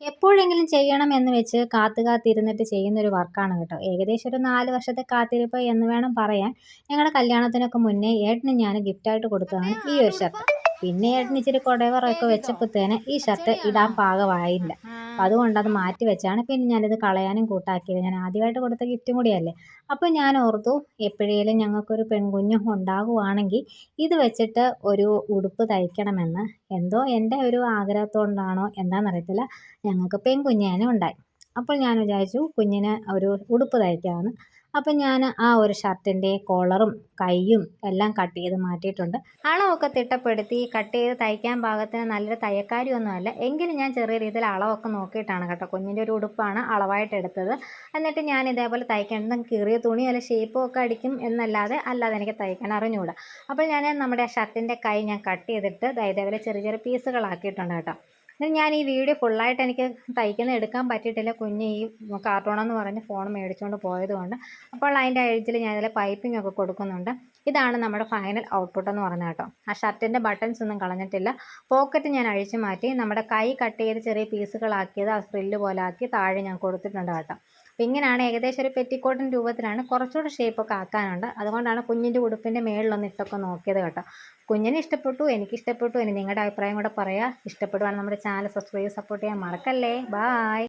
എപ്പോഴെങ്കിലും ചെയ്യണം എന്ന് വെച്ച് കാത്തു കാത്തിരുന്നിട്ട് ചെയ്യുന്നൊരു വർക്കാണ് കേട്ടോ. ഏകദേശം ഒരു നാല് വർഷത്തെ കാത്തിരിപ്പ് എന്ന് വേണം പറയാൻ. ഞങ്ങളുടെ കല്യാണത്തിനൊക്കെ മുന്നേ ഏട്ടന് ഞാൻ ഗിഫ്റ്റായിട്ട് കൊടുത്തതാണ് ഈ ഒരു ഷർട്ട്. പിന്നെ ഏട്ടന് ഇച്ചിരി കൊടവറൊക്കെ വെച്ചപ്പോഴത്തേന് ഈ ഷർട്ട് ഇടാൻ പാകമായില്ല. അപ്പം അതുകൊണ്ട് അത് മാറ്റി വെച്ചാണ്. പിന്നെ ഞാനിത് കളയാനും കൂട്ടാക്കിയത്. ഞാൻ ആദ്യമായിട്ട് കൊടുത്ത ഗിഫ്റ്റും കൂടിയല്ലേ. അപ്പോൾ ഞാൻ ഓർത്തു എപ്പോഴേലും ഞങ്ങൾക്കൊരു പെൺകുഞ്ഞ് ഉണ്ടാകുവാണെങ്കിൽ ഇത് വെച്ചിട്ട് ഒരു ഉടുപ്പ് തയ്ക്കണമെന്ന്. എന്തോ എന്റെ ഒരു ആഗ്രഹത്തോണ്ടാണോ എന്താണെന്നറിയത്തില്ല. ഞങ്ങൾക്ക് പെൺകുഞ്ഞേനെ ഉണ്ടായി. അപ്പോൾ ഞാൻ വിചാരിച്ചു കുഞ്ഞിന് ഒരു ഉടുപ്പ് തയ്ക്കാമെന്ന്. അപ്പം ഞാൻ ആ ഒരു ഷർട്ടിന്റെ കോളറും കൈയും എല്ലാം കട്ട് ചെയ്ത് മാറ്റിയിട്ടുണ്ട്. അളവൊക്കെ തിട്ടപ്പെടുത്തി കട്ട് ചെയ്ത് തയ്ക്കാൻ പാകത്തിന് നല്ലൊരു തയ്യക്കാരിയൊന്നുമല്ല എങ്കിലും ഞാൻ ചെറിയ രീതിയിൽ അളവൊക്കെ നോക്കിയിട്ടാണ് കേട്ടോ. കുഞ്ഞിന്റെ ഒരു ഉടുപ്പാണ് അളവായിട്ട് എടുത്തത്. എന്നിട്ട് ഞാൻ ഇതേപോലെ തയ്ക്കേണ്ടത് കീറിയ തുണി അല്ല ഷേപ്പും ഒക്കെ അടിക്കും എന്നല്ലാതെ അല്ലാതെ എനിക്ക് തയ്ക്കാൻ അറിഞ്ഞുകൂടാ അപ്പോൾ ഞാൻ നമ്മുടെ ഷർട്ടിന്റെ കൈ ഞാൻ കട്ട് ചെയ്തിട്ട് ഇതേപോലെ ചെറിയ ചെറിയ പീസുകളാക്കിയിട്ടുണ്ട് കേട്ടോ. എന്നിട്ട് ഞാൻ ഈ വീഡിയോ ഫുള്ളായിട്ട് എനിക്ക് തയ്ക്കുന്ന എടുക്കാൻ പറ്റിയിട്ടില്ല. കുഞ്ഞ് ഈ കാർട്ടൂണെന്ന് പറഞ്ഞ് ഫോൺ മേടിച്ചുകൊണ്ട് പോയതുകൊണ്ട് അപ്പോൾ അതിന്റെ എഴുതിൽ ഞാൻ ഇതിൽ പൈപ്പിംഗ് ഒക്കെ കൊടുക്കുന്നുണ്ട്. ഇതാണ് നമ്മുടെ ഫൈനൽ ഔട്ട്പുട്ട് എന്ന് പറഞ്ഞ കേട്ടോ. ആ ഷർട്ടിന്റെ ബട്ടൺസ് ഒന്നും കളഞ്ഞിട്ടില്ല. പോക്കറ്റ് ഞാൻ അഴിച്ചു മാറ്റി. നമ്മുടെ കൈ കട്ട് ചെയ്ത് ചെറിയ പീസുകളാക്കിയത് ആ ഫ്രില്ല് പോലെ ആക്കി താഴെ ഞാൻ കൊടുത്തിട്ടുണ്ട് കേട്ടോ. അപ്പം ഇങ്ങനെയാണ് ഏകദേശം ഒരു പെറ്റിക്കോട്ടിന്റെ രൂപത്തിലാണ് കുറച്ചുകൂടെ ഷേപ്പൊക്കെ ആക്കാനുണ്ട്. അതുകൊണ്ടാണ് കുഞ്ഞിന്റെ ഉടുപ്പിന്റെ മേളിലൊന്ന് ഇട്ടൊക്കെ നോക്കിയത് കേട്ടോ. കുഞ്ഞിനെ ഇഷ്ടപ്പെട്ടു എനിക്ക് ഇഷ്ടപ്പെട്ടു. ഇനി നിങ്ങളുടെ അഭിപ്രായം കൂടെ പറയാം. ഇഷ്ടപ്പെടുവാണെങ്കിൽ നമ്മുടെ ചാനൽ സബ്സ്ക്രൈബ് സപ്പോർട്ട് ചെയ്യാൻ മറക്കല്ലേ. ബായ്